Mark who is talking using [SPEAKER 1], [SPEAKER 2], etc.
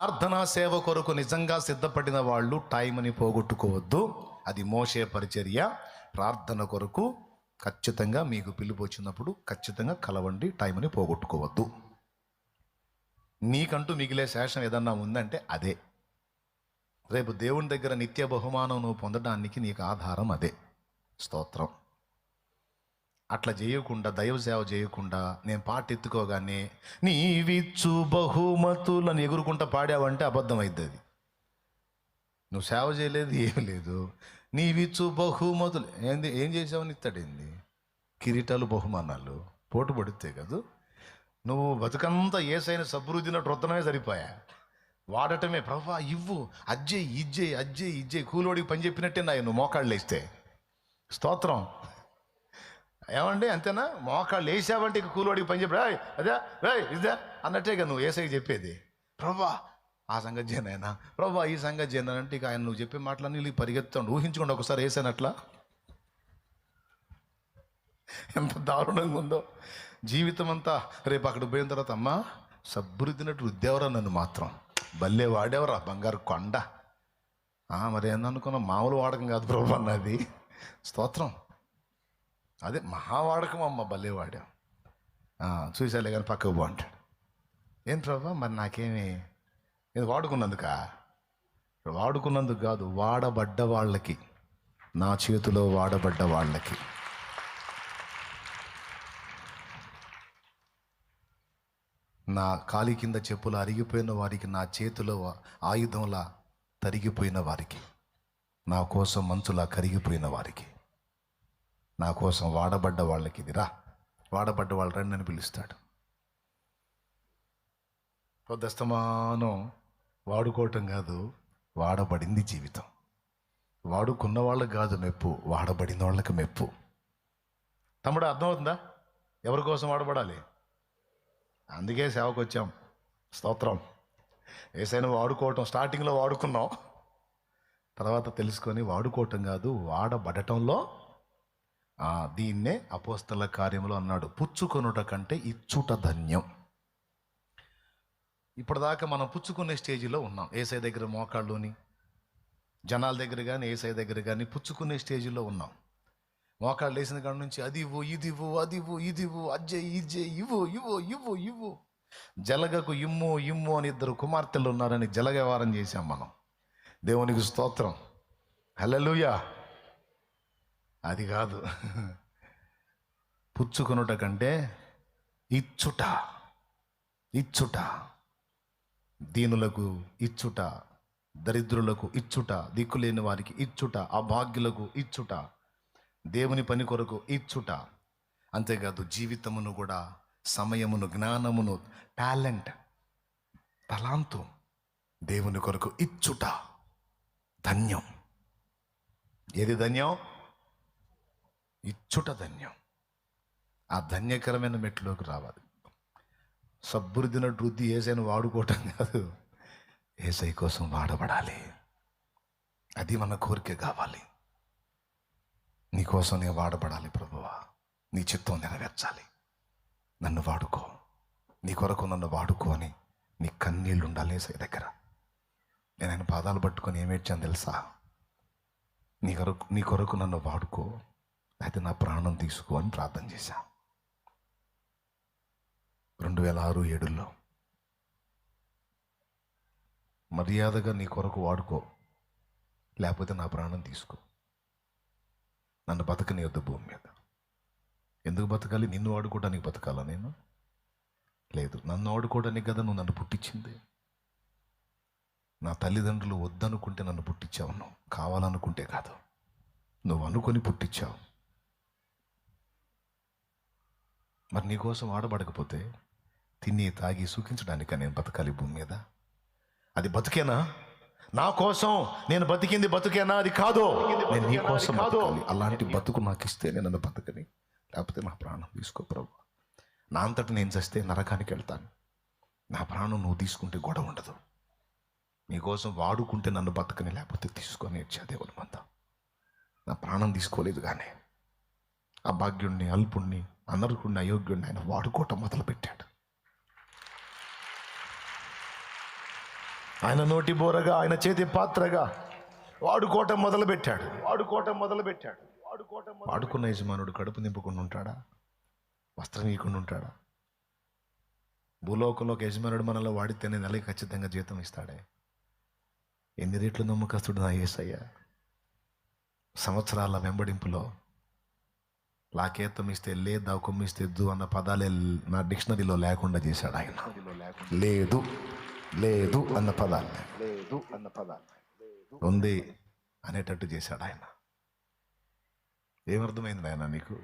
[SPEAKER 1] ప్రార్థనా సేవ కొరకు నిజంగా సిద్ధపడిన వాళ్ళు టైంని పోగొట్టుకోవద్దు. అది మోసే పరిచర్య. ప్రార్థన కొరకు ఖచ్చితంగా మీకు పిలుపు వచ్చినప్పుడు ఖచ్చితంగా కలవండి టైంని పోగొట్టుకోవద్దు. నీకంటూ మిగిలే శేషం ఏదన్నా ఉందంటే అదే. రేపు దేవుని దగ్గర నిత్య బహుమానం నువ్వు పొందడానికి నీకు ఆధారం అదే. స్తోత్రం. అట్లా చేయకుండా దైవ సేవ చేయకుండా నేను పాట ఎత్తుకోగానే నీవిచ్చు బహుమతులను ఎగురుకుంటా పాడావంటే అబద్ధం అవుతుంది అది నువ్వు సేవ చేయలేదు ఏం లేదు. నీవిచ్చు బహుమతులు ఏంది ఏం చేసావని ఇస్తాడేంది కిరీటాలు బహుమానాలు పోటు పడితే కదా? నువ్వు బతుకంతా ఏసైన సబ్బురుద్దినట్టు రొత్తనమే సరిపోయా. వాడటమే ప్రభా ఇవ్వు. అజ్జే ఇజ్జే అజ్జే ఇజ్జే కూలోడికి పని చెప్పినట్టే నాయ నువ్వు మోకాళ్ళు వేస్తే స్తోత్రం. ఏమండి అంతేనా? మోకాళ్ళు వేసావంటే ఇక కూలోడికి పని చెప్పి అదే రే ఇదే అన్నట్టేగా నువ్వు ఏసైకి చెప్పేది. ప్రభా ఆ సంగతి చేయనైనా ప్రభా ఈ సంగతి చేయను అంటే ఇక ఆయన నువ్వు చెప్పే మాటలన్నీ నీళ్ళు పరిగెత్తాడు ఊహించుకోండి ఒకసారి వేసానట్లా ఎంత దారుణంగా ఉందో. జీవితం అంతా రేపు అక్కడ పోయిన తర్వాత అమ్మా సబ్బురిద్దినట్టు రుద్దేవరా నన్ను మాత్రం. భలే వాడేవరా బంగారు కొండ. మరి ఏందనుకున్నా మామూలు వాడకం కాదు ప్రభు అన్నది స్తోత్రం. అదే మహావాడకం అమ్మ భలే వాడాం చూసాలే కానీ పక్కకు బాగుంటాడు ఏం ప్రభా మరి నాకేమి? ఇది వాడుకున్నందుకా? వాడుకున్నందుకు కాదు వాడబడ్డ వాళ్ళకి. నా చేతిలో వాడబడ్డ వాళ్ళకి. నా కాలి కింద చెప్పులు అరిగిపోయిన వారికి నా చేతిలో ఆయుధంలా తరిగిపోయిన వారికి నా కోసం మంచులా కరిగిపోయిన వారికి. నా కోసం వాడబడ్డ వాళ్ళకి ఇది రా వాడబడ్డ వాళ్ళు రండి అని పిలుస్తాడు పొద్దస్తమానం వాడుకోవటం కాదు వాడబడింది జీవితం. వాడుకున్న వాళ్ళకి కాదు మెప్పు వాడబడిన వాళ్ళకి మెప్పు. తమ్ముడు అర్థమవుతుందా? ఎవరి కోసం వాడబడాలి? అందుకే సేవకు వచ్చాం స్తోత్రం. ఏసైనా వాడుకోవటం స్టార్టింగ్లో వాడుకున్నాం. తర్వాత తెలుసుకొని వాడుకోవటం కాదు వాడబడటంలో దీన్నే అపోస్తల కార్యములో అన్నాడు. పుచ్చుకొనుట కంటే ఇచ్చుట ధన్యం. ఇప్పటిదాకా మనం పుచ్చుకునే స్టేజిలో ఉన్నాం. ఏసై దగ్గర మోకాళ్ళుని జనాల దగ్గర కానీ ఏసై దగ్గర కానీ పుచ్చుకునే స్టేజిలో ఉన్నాం. మోకాళ్ళు వేసిన కాడ నుంచి అది ఇవ్వు ఇది ఇవ్వు అది ఇవ్వు ఇది ఇవ్వు అజ్జే ఇజ్జే ఇవ్వు ఇవ్వు ఇవ్వు ఇవ్వు. జలగకు ఇమ్ము ఇమ్ము అని ఇద్దరు కుమార్తెలు ఉన్నారని జలగవారం వ్యవహారం చేశాం మనం. దేవునికి స్తోత్రం. హల్లెలూయా. అది కాదు. పుచ్చుకొనుట కంటే ఇచ్చుట ఇచ్చుట దీనులకు ఇచ్చుట దరిద్రులకు ఇచ్చుట దిక్కులేని వారికి ఇచ్చుట అభాగ్యులకు ఇచ్చుట దేవుని పని కొరకు ఇచ్చుట. అంతేకాదు జీవితమును కూడా సమయమును జ్ఞానమును టాలెంట్ తలాంతు దేవుని కొరకు ఇచ్చుట. ధన్యం. ఏది ధన్యం? ఇచ్చుట ధన్యం. ఆ ధన్యకరమైన మెట్లోకి రావాలి. సబ్బురిదినట్టు వృద్ధి ఏసైను వాడుకోవటం కాదు. ఏసై కోసం వాడబడాలి. అది మన కోరిక కావాలి. నీకోసం నేను వాడబడాలి ప్రభువా. నీ చిత్తం నెరవేర్చాలి. నన్ను వాడుకో. నీ కొరకు నన్ను వాడుకో అని నీ కన్నీళ్ళు ఉండాలి ఏసై దగ్గర. నేను ఆయన పాదాలు పట్టుకొని ఏమేడ్చాను తెలుసా? నీ కొరకు నీ కొరకు నన్ను వాడుకో. అయితే నా ప్రాణం తీసుకో అని ప్రార్థన చేశా. రెండు వేల ఆరు ఏడులో మర్యాదగా నీ కొరకు వాడుకో లేకపోతే నా ప్రాణం తీసుకో. నన్ను బతకనియొద్దు భూమి మీద. ఎందుకు బతకాలి? నిన్ను వాడుకోవడానికి బతకాలా నేను? లేదు నన్ను వాడుకోవడానికి కదా నువ్వు నన్ను పుట్టించింది. నా తల్లిదండ్రులు వద్దనుకుంటే నన్ను పుట్టించావు నువ్వు కావాలనుకుంటే కాదు. నువ్వు అనుకొని పుట్టించావు. మరి నీకోసం వాడబడకపోతే తిని తాగి సుఖించడానిక నేను బతకాలి భూమి మీద? అది బతికేనా? నా కోసం నేను బతికింది బతుకేనా? అది కాదు. నేను నీ కోసం బతకాలి. అలాంటి బతుకు నాకు ఇస్తే నేను నన్ను బతకని లేకపోతే నా ప్రాణం తీసుకో ప్రభు. నా అంతటి నేను చస్తే నరకానికి వెళ్తాను. నా ప్రాణం నువ్వు తీసుకుంటే గొడవ ఉండదు. నీకోసం వాడుకుంటే నన్ను బతకని లేకపోతే తీసుకొని వచ్చా దేవుని మంద. నా ప్రాణం తీసుకోలేదు కానీ ఆ భాగ్యుణ్ణి అల్పుణ్ణి అనర్హుడిని అయోగ్యుడిని ఆయన వాడుకోవటం మొదలుపెట్టాడు. ఆయన నోటి బోరగా ఆయన చేతి పాత్రగా వాడుకోవటం మొదలుపెట్టాడు. వాడుకోవటం మొదలుపెట్టాడు. వాడుకోవటం వాడుకున్న యజమానుడు కడుపు నింపుకుండా ఉంటాడా? వస్త్రం ఇవ్వకుండా ఉంటాడా? భూలోకంలో ఒక యజమానుడు మనలో వాడితేనే నెలకి ఖచ్చితంగా జీతం ఇస్తాడే. ఎన్ని రేట్లు నమ్మకస్తుడు నా ఏసయ్య సంవత్సరాల వెంబడింపులో లాకేతం ఇస్తే లే దాకుమ్మిస్తే దు అన్న పదాలే నా డిక్షనరీలో లేకుండా చేశాడు ఆయన. లేదు లేదు అన్న పదాలు. లేదు అన్న పదాలు ఉంది అనేటట్టు చేశాడు ఆయన. ఏమర్థమైంది ఆయన నీకు?